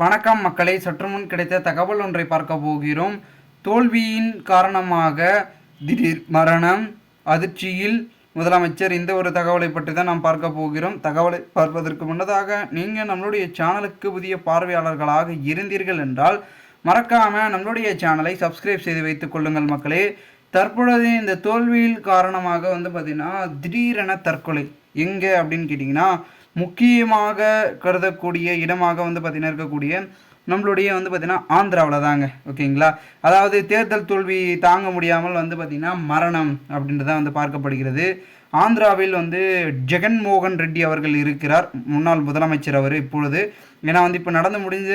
வணக்கம் மக்களை. சற்று முன் கிடைத்த தகவல் ஒன்றை பார்க்க போகிறோம். தோல்வியின் காரணமாக திடீர் மரணம் அதிர்ச்சியில் முதலமைச்சர் இந்த ஒரு தகவலை பற்றி தான் நாம் பார்க்க போகிறோம். தகவலை பார்ப்பதற்கு முன்னதாக நீங்கள் நம்மளுடைய சேனலுக்கு புதிய பார்வையாளர்களாக இருந்தீர்கள் என்றால் மறக்காம நம்மளுடைய சேனலை சப்ஸ்கிரைப் செய்து வைத்துக் கொள்ளுங்கள் மக்களே. தற்பொழுது இந்த தோல்வியில் காரணமாக வந்து பார்த்திங்கன்னா திடீரென தற்கொலை. எங்கே அப்படின்னு கேட்டிங்கன்னா முக்கியமாக கருதக்கூடிய இடமாக வந்து பார்த்திங்கன்னா இருக்கக்கூடிய நம்மளுடைய வந்து பார்த்திங்கன்னா ஆந்திராவில் தாங்க ஓகேங்களா? அதாவது தேர்தல் தோல்வி தாங்க முடியாமல் வந்து பார்த்திங்கன்னா மரணம் அப்படின்றத வந்து பார்க்கப்படுகிறது. ஆந்திராவில் வந்து ஜெகன்மோகன் ரெட்டி அவர்கள் இருக்கிறார். முன்னாள் முதலமைச்சர் அவர் இப்பொழுது. ஏன்னா வந்து இப்போ நடந்து முடிஞ்ச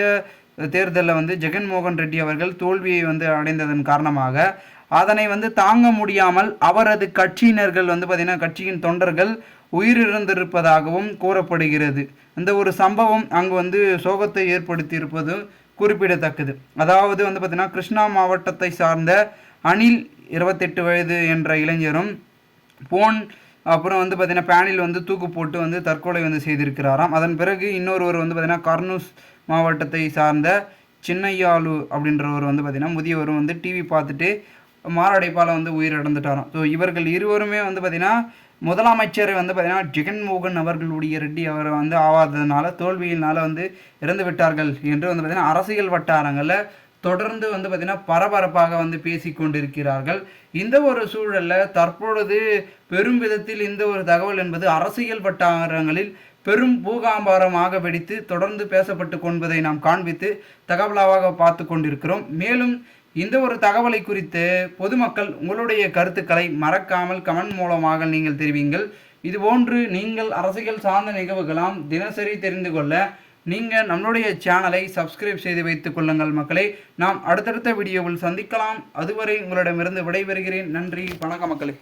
தேர்தலில் வந்து ஜெகன்மோகன் ரெட்டி அவர்கள் தோல்வியை வந்து அடைந்ததன் காரணமாக அதனை வந்து தாங்க முடியாமல் அவரது கட்சியினர்கள் வந்து பார்த்திங்கன்னா கட்சியின் தொண்டர்கள் உயிரிழந்திருப்பதாகவும் கூறப்படுகிறது. இந்த ஒரு சம்பவம் அங்கு வந்து சோகத்தை ஏற்படுத்தியிருப்பது குறிப்பிடத்தக்கது. அதாவது வந்து பார்த்திங்கன்னா கிருஷ்ணா மாவட்டத்தை சார்ந்த அனில் இருபத்தெட்டு வயது என்ற இளைஞரும் போன் அப்புறம் வந்து பார்த்திங்கன்னா பேனில் வந்து தூக்கு போட்டு வந்து தற்கொலை வந்து செய்திருக்கிறாராம். அதன் பிறகு இன்னொருவர் வந்து பார்த்திங்கன்னா கர்னூஸ் மாவட்டத்தை சார்ந்த சின்னையாலு அப்படின்றவர் வந்து பார்த்திங்கன்னா முதியவரும் வந்து டிவி பார்த்துட்டு மாரடைப்பால் வந்து உயிரிழந்துட்டாராம். ஸோ இவர்கள் இருவருமே வந்து பார்த்திங்கன்னா முதலமைச்சர் வந்து பார்த்திங்கன்னா ஜெகன்மோகன் அவர்களுடைய ரெட்டி அவர் வந்து ஆவாததுனால தோல்வியினால் வந்து இறந்து விட்டார்கள் என்று வந்து பார்த்திங்கன்னா அரசியல் வட்டாரங்களில் தொடர்ந்து வந்து பார்த்திங்கன்னா பரபரப்பாக வந்து பேசி கொண்டிருக்கிறார்கள். இந்த ஒரு சூழலில் தற்பொழுது பெரும் விதத்தில் இந்த ஒரு தகவல் என்பது அரசியல் வட்டாரங்களில் பெரும் பூகாம்பாரமாக வெடித்து தொடர்ந்து பேசப்பட்டு கொண்பதை நாம் காண்பித்து தகவலாக பார்த்து கொண்டிருக்கிறோம். மேலும் இந்த ஒரு தகவலை குறித்து பொதுமக்கள் உங்களுடைய கருத்துக்களை மறக்காமல் கமெண்ட் மூலமாக நீங்கள் தெரிவிங்கள். இதுபோன்று நீங்கள் அரசியல் சார்ந்த நிகழ்வுகளாம் தினசரி தெரிந்து கொள்ள நீங்கள் நம்மளுடைய சேனலை சப்ஸ்கிரைப் செய்து வைத்துக் கொள்ளுங்கள் மக்களே. நாம் அடுத்தடுத்த வீடியோவில் சந்திக்கலாம். அதுவரை உங்களிடமிருந்து விடைபெறுகிறேன். நன்றி. வணக்கம் மக்களே.